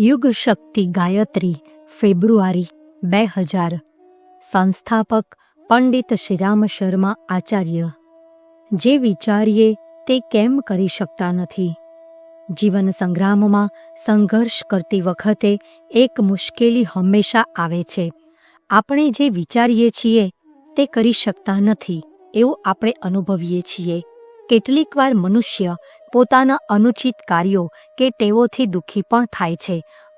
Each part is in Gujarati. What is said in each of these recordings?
યુગ શક્તિ ગાયત્રી, ફેબ્રુઆરી બે હજાર. સંસ્થાપક પંડિત શ્રીરામ શર્મા આચાર્ય. જે વિચારીએ તે કેમ કરી શકતા નથી? જીવન સંગ્રામમાં સંઘર્ષ કરતી વખતે એક મુશ્કેલી હંમેશા આવે છે. આપણે જે વિચારીએ છીએ તે કરી શકતા નથી એવું આપણે અનુભવીએ છીએ. કેટલીક વાર મનુષ્ય પોતાના અનુચિત કાર્યો કે ટેવોથી દુઃખી પણ થાય છે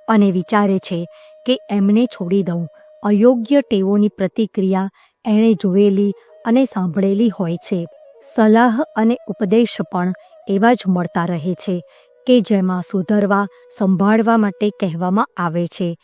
અને વિચારે છે કે એમને છોડી દઉં. અયોગ્ય ટેવોની પ્રતિક્રિયા એણે જોયેલી અને સાંભળેલી હોય છે. સલાહ અને ઉપદેશ પણ એવા જ મળતા રહે છે કે જેમાં સુધરવા, સંભાળવા માટે કહેવામાં આવે છે.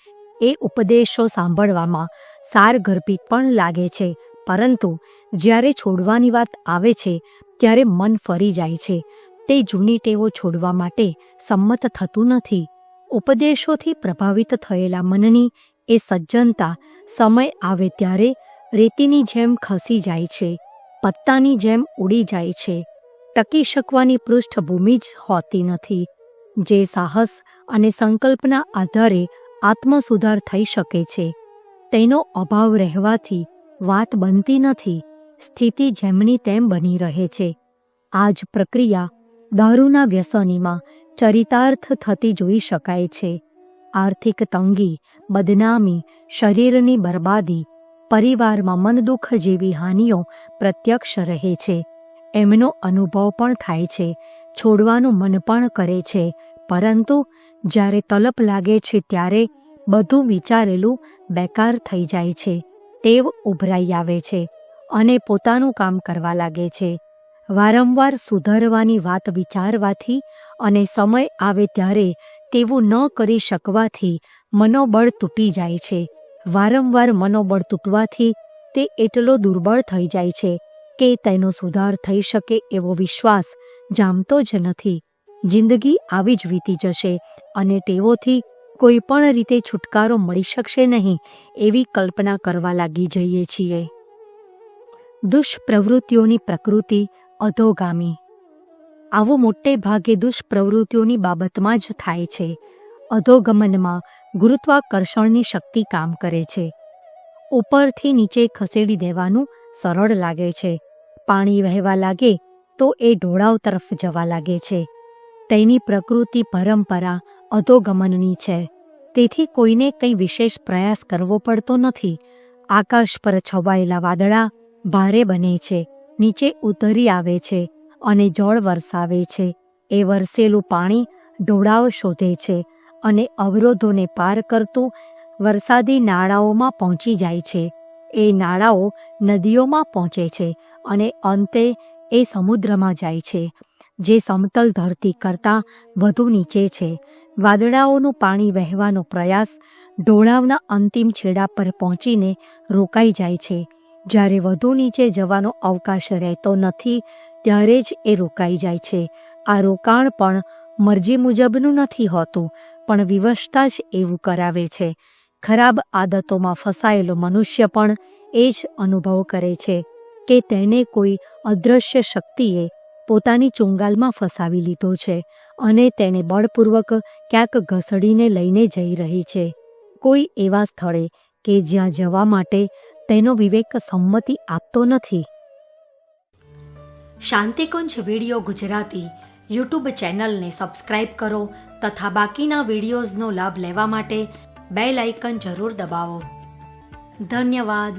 એ ઉપદેશો સાંભળવામાં સારગર્ભિત પણ લાગે છે, પરંતુ જ્યારે છોડવાની વાત આવે છે, ત્યારે મન ફરી જાય છે. તે જૂની ટેવો છોડવા માટે સંમત થતું નથી. ઉપદેશોથી પ્રભાવિત થયેલા મનની એ સજ્જનતા સમય આવે ત્યારે રેતીની જેમ ખસી જાય છે, પત્તાની જેમ ઉડી જાય છે. ટકી શકવાની પૃષ્ઠભૂમિ જ હોતી નથી, જે સાહસ અને સંકલ્પના આધારે આત્મસુધાર થઈ શકે છે. તેનો અભાવ રહેવાથી વાત બનતી નથી, સ્થિતિ જેમની તેમ બની રહે છે. આ જ પ્રક્રિયા દારૂના વ્યસનીમાં ચરિતાર્થ થતી જોઈ શકાય છે. આર્થિક તંગી, બદનામી, શરીરની બરબાદી, પરિવારમાં મનદુઃખ જેવી હાનિઓ પ્રત્યક્ષ રહે છે. એમનો અનુભવ પણ થાય છે. છોડવાનું મન પણ કરે છે. પરંતુ જ્યારે તલપ લાગે છે ત્યારે બધું વિચારેલું બેકાર થઈ જાય છે. ટેવ ઉભરાઈ આવે છે અને પોતાનું કામ કરવા લાગે છે. વારંવાર સુધારવાની વાત વિચારવાથી અને સમય આવે ત્યારે તેવું ન કરી શકવાથી મનોબળ તૂટી જાય છે. વારંવાર મનોબળ તૂટવાથી તે એટલો દુર્બળ થઈ જાય છે કે તેનો સુધાર થઈ શકે એવો વિશ્વાસ જામતો જ નથી. જિંદગી આવી જ વીતી જશે અને ટેવોથી કોઈ પણ રીતે છુટકારો મળી શકશે નહીં એવી કલ્પના કરવા લાગી જઈએ છીએ. દુષ્પ્રવૃત્તિઓની પ્રકૃતિ અધોગામી. આવું મોટે ભાગે દુષ્પ્રવૃત્તિઓની બાબતમાં જ થાય છે. અધોગમનમાં ગુરુત્વાકર્ષણની શક્તિ કામ કરે છે. ઉપરથી નીચે ખસેડી દેવાનું સરળ લાગે છે. પાણી વહેવા લાગે તો એ ઢોળાવ તરફ જવા લાગે છે. તેની પ્રકૃતિ પરંપરા અધોગમનની છે. તેથી કોઈને કંઈ વિશેષ પ્રયાસ કરવો પડતો નથી. આકાશ પર છવાયેલા વાદળા ભારે બને છે. નીચે ઉતરી આવે છે અને જળ વરસાવે છે. એ વરસેલું પાણી ઢોળાવ શોધે છે અને અવરોધોને પાર કરતું વરસાદી નાળાઓમાં પહોંચી જાય છે. એ નાળાઓ નદીઓમાં પહોંચે છે અને અંતે એ સમુદ્રમાં જાય છે, જે સમતલ ધરતી કરતાં વધુ નીચે છે. વાદળાઓનું પાણી વહેવાનો પ્રયાસ ઢોળાવના અંતિમ છેડા પર પહોંચીને રોકાઈ જાય છે. જ્યારે વધુ નીચે જવાનો અવકાશ રહેતો નથી, ત્યારે જ એ રોકાઈ જાય છે. આ રોકાણ પણ મરજી મુજબનું નથી હોતું, પણ વિવશતા જ એવું કરાવે છે. ખરાબ આદતોમાં ફસાયેલો મનુષ્ય પણ એ જ અનુભવ કરે છે કે તેને કોઈ અદૃશ્ય શક્તિએ પોતાની ચુંગાલમાં ફસાવી લીધો છે અને તેને બળપૂર્વક ક્યાંક ઘસડીને લઈને જઈ રહી છે. કોઈ એવા સ્થળે કે જ્યાં જવા માટે તેનો વિવેક સંમતિ આપતો નથી. શાંતિકુંજ વીડિયો ગુજરાતી યુટ્યુબ ચેનલને સબસ્ક્રાઇબ કરો તથા બાકીના વિડીયોઝનો લાભ લેવા માટે બેલ આઇકન જરૂર દબાવો. ધન્યવાદ.